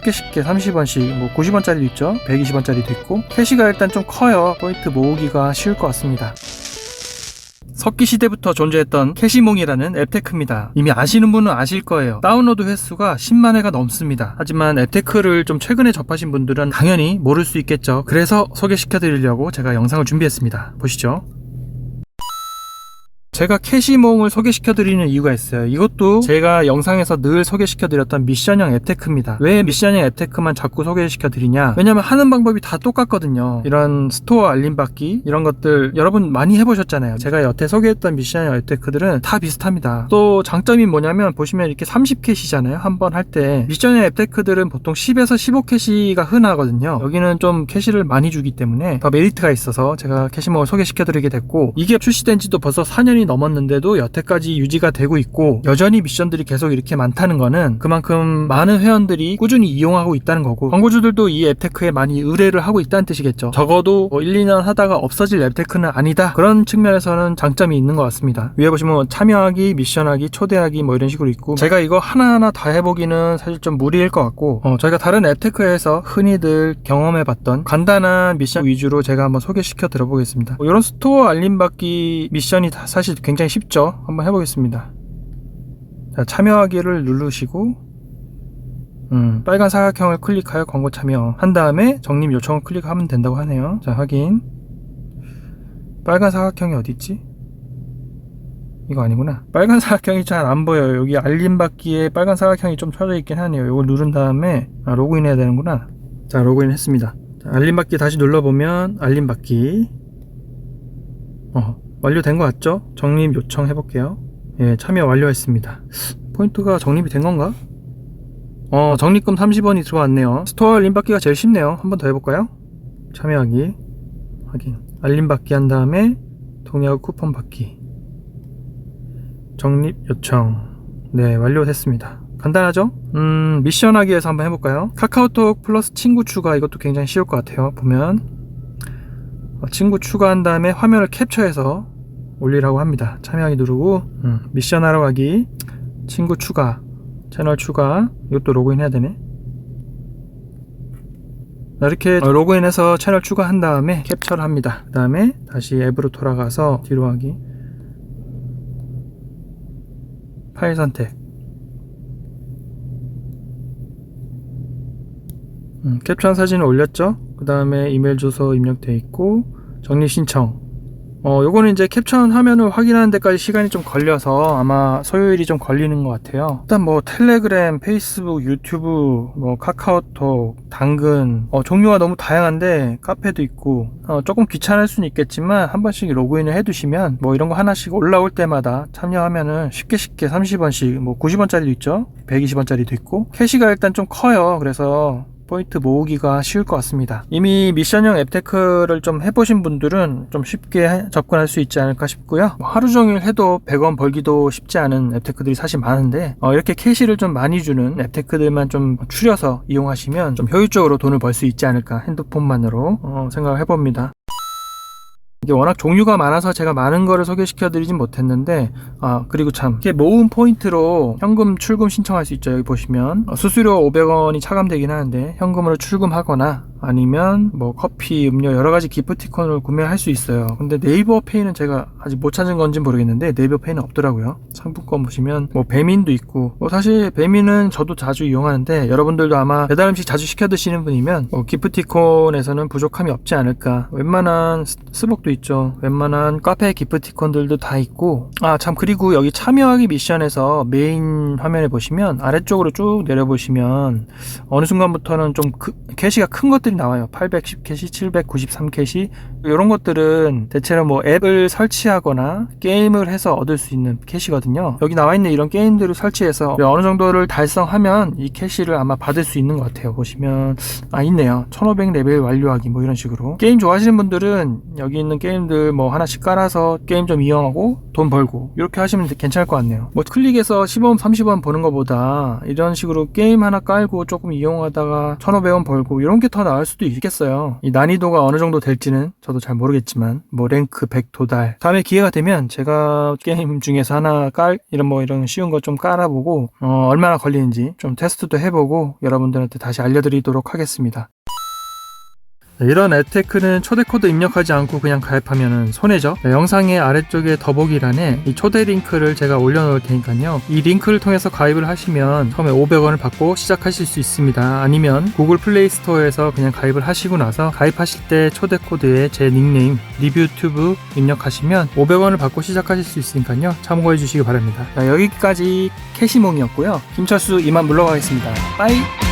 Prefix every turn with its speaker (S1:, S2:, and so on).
S1: 쉽게 쉽게 30원씩 뭐 90원짜리도 있죠 120원짜리도 있고 캐시가 일단 좀 커요 포인트 모으기가 쉬울 것 같습니다 석기 시대부터 존재했던 캐시몽이라는 앱테크입니다. 이미 아시는 분은 아실 거예요. 다운로드 횟수가 10만 회가 넘습니다. 하지만 앱테크를 좀 최근에 접하신 분들은 당연히 모를 수 있겠죠. 그래서 소개시켜 드리려고 제가 영상을 준비했습니다. 보시죠. 제가 캐시몽을 소개시켜 드리는 이유가 있어요. 이것도 제가 영상에서 늘 소개시켜 드렸던 미션형 앱테크입니다. 왜 미션형 앱테크만 자꾸 소개시켜 드리냐? 왜냐면 하는 방법이 다 똑같거든요. 이런 스토어 알림 받기 이런 것들 여러분 많이 해보셨잖아요. 제가 여태 소개했던 미션형 앱테크들은 다 비슷합니다. 또 장점이 뭐냐면 보시면 이렇게 30캐시잖아요. 한 번 할 때 미션형 앱테크들은 보통 10에서 15캐시가 흔하거든요. 여기는 좀 캐시를 많이 주기 때문에 더 메리트가 있어서 제가 캐시몽을 소개시켜 드리게 됐고 이게 출시된 지도 벌써 4년이 넘었는데도 여태까지 유지가 되고 있고 여전히 미션들이 계속 이렇게 많다는 거는 그만큼 많은 회원들이 꾸준히 이용하고 있다는 거고 광고주들도 이 앱테크에 많이 의뢰를 하고 있다는 뜻이겠죠. 적어도 뭐 1, 2년 하다가 없어질 앱테크는 아니다. 그런 측면에서는 장점이 있는 것 같습니다. 위에 보시면 참여하기, 미션하기, 초대하기 뭐 이런 식으로 있고 제가 이거 하나하나 다 해보기는 사실 좀 무리일 것 같고 어, 저희가 다른 앱테크에서 흔히들 경험해봤던 간단한 미션 위주로 제가 한번 소개시켜 드려보겠습니다. 뭐 이런 스토어 알림받기 미션이 다 사실 굉장히 쉽죠. 한번 해보겠습니다. 자, 참여하기를 누르시고 음, 빨간 사각형을 클릭하여 광고 참여 한 다음에 적립 요청을 클릭하면 된다고 하네요. 자, 확인. 빨간 사각형이 어디 있지? 이거 아니구나. 빨간 사각형이 잘 안 보여요. 여기 알림 받기에 빨간 사각형이 좀 쳐져 있긴 하네요. 이걸 누른 다음에 아, 로그인 해야 되는구나. 자, 로그인 했습니다. 자, 알림 받기 다시 눌러보면 알림 받기. 어, 완료된 것 같죠? 적립 요청 해 볼게요. 예, 참여 완료했습니다. 포인트가 적립이 된 건가? 어, 적립금 30원이 들어왔네요. 스토어 알림 받기가 제일 쉽네요. 한 번 더 해볼까요? 참여하기. 확인. 알림 받기 한 다음에 동의하고 쿠폰 받기. 적립 요청. 네, 완료됐습니다. 간단하죠? 음, 미션 하기 위해서 한번 해볼까요? 카카오톡 플러스 친구 추가 이것도 굉장히 쉬울 것 같아요. 보면 어, 친구 추가한 다음에 화면을 캡처해서 올리라고 합니다. 참여하기 누르고 음, 미션 하러 가기 친구 추가 채널 추가 이것도 로그인 해야 되네. 자, 이렇게 어, 로그인해서 채널 추가한 다음에 캡처를 합니다. 그 다음에 다시 앱으로 돌아가서 뒤로 가기 파일 선택 음, 캡처한 사진을 올렸죠 그 다음에 이메일 주소 입력돼 있고 정리 신청 어 요거는 이제 캡처한 화면을 확인하는 데까지 시간이 좀 걸려서 아마 소요일이 좀 걸리는 것 같아요. 일단 뭐 텔레그램 페이스북 유튜브 뭐 카카오톡 당근 어 종류가 너무 다양한데 카페도 있고 어 조금 귀찮을 수는 있겠지만 한 번씩 로그인을 해 두시면 뭐 이런 거 하나씩 올라올 때마다 참여하면은 쉽게 쉽게 30원씩 뭐 90원짜리도 있죠? 120원짜리도 있고. 캐시가 일단 좀 커요. 그래서 포인트 모으기가 쉬울 것 같습니다. 이미 미션형 앱테크를 좀 해보신 분들은 좀 쉽게 해- 접근할 수 있지 않을까 싶고요. 뭐 하루 종일 해도 100원 벌기도 쉽지 않은 앱테크들이 사실 많은데 어, 이렇게 캐시를 좀 많이 주는 앱테크들만 좀 추려서 이용하시면 좀 효율적으로 돈을 벌 수 있지 않을까 핸드폰만으로 어, 생각을 해봅니다. 이게 워낙 종류가 많아서 제가 많은 거를 소개시켜 드리진 못했는데 아 그리고 참 이게 모음 포인트로 현금 출금 신청할 수 있죠. 여기 보시면. 어, 수수료 500원이 차감되긴 하는데 현금으로 출금하거나 아니면 뭐 커피 음료 여러 가지 기프티콘을 구매할 수 있어요. 근데 네이버 페이는 제가 아직 못 찾은 건지 모르겠는데 네이버 페이는 없더라고요. 상품권 보시면 뭐 배민도 있고. 뭐 사실 배민은 저도 자주 이용하는데 여러분들도 아마 배달 음식 자주 시켜 드시는 분이면 뭐 기프티콘에서는 부족함이 없지 않을까. 웬만한 스- 스벅도 있죠. 웬만한 카페 기프티콘들도 다 있고. 아 참 그리고 여기 참여하기 미션에서 메인 화면에 보시면 아래쪽으로 쭉 내려 보시면 어느 순간부터는 좀 크- 캐시가 큰 것들 이 나와요. 810캐시 793캐시. 이런 것들은 대체로 뭐 앱을 설치하거나 게임을 해서 얻을 수 있는 캐시거든요. 여기 나와 있는 이런 게임들을 설치해서 어느 정도를 달성하면 이 캐시를 아마 받을 수 있는 것 같아요. 보시면 아 있네요. 1500 레벨 완료하기 뭐 이런 식으로. 게임 좋아하시는 분들은 여기 있는 게임들 뭐 하나씩 깔아서 게임 좀 이용하고 돈 벌고 이렇게 하시면 괜찮을 것 같네요. 뭐 클릭해서 10원 30원 버는 것보다 이런 식으로 게임 하나 깔고 조금 이용하다가 1500원 벌고 이런 게 더 나을 나올 수도 있겠어요. 이 난이도가 어느 정도 될지는 저도 잘 모르겠지만 뭐 랭크 100 도달. 다음에 기회가 되면 제가 게임 중에서 하나 깔 이런 뭐 이런 쉬운 거 좀 깔아보고 어, 얼마나 걸리는지 좀 테스트도 해보고 여러분들한테 다시 알려드리도록 하겠습니다. 네, 이런 앱테크는 초대 코드 입력하지 않고 그냥 가입하면 손해죠. 네, 영상의 아래쪽에 더보기란에 이 초대 링크를 제가 올려놓을 테니까요. 이 링크를 통해서 가입을 하시면 처음에 500원을 받고 시작하실 수 있습니다. 아니면 구글 플레이 스토어에서 그냥 가입을 하시고 나서 가입하실 때 초대 코드에 제 닉네임 리뷰튜브 입력하시면 500원을 받고 시작하실 수 있으니까요. 참고해 주시기 바랍니다. 자, 여기까지 캐시몽이었고요. 김철수 이만 물러가겠습니다. 빠이!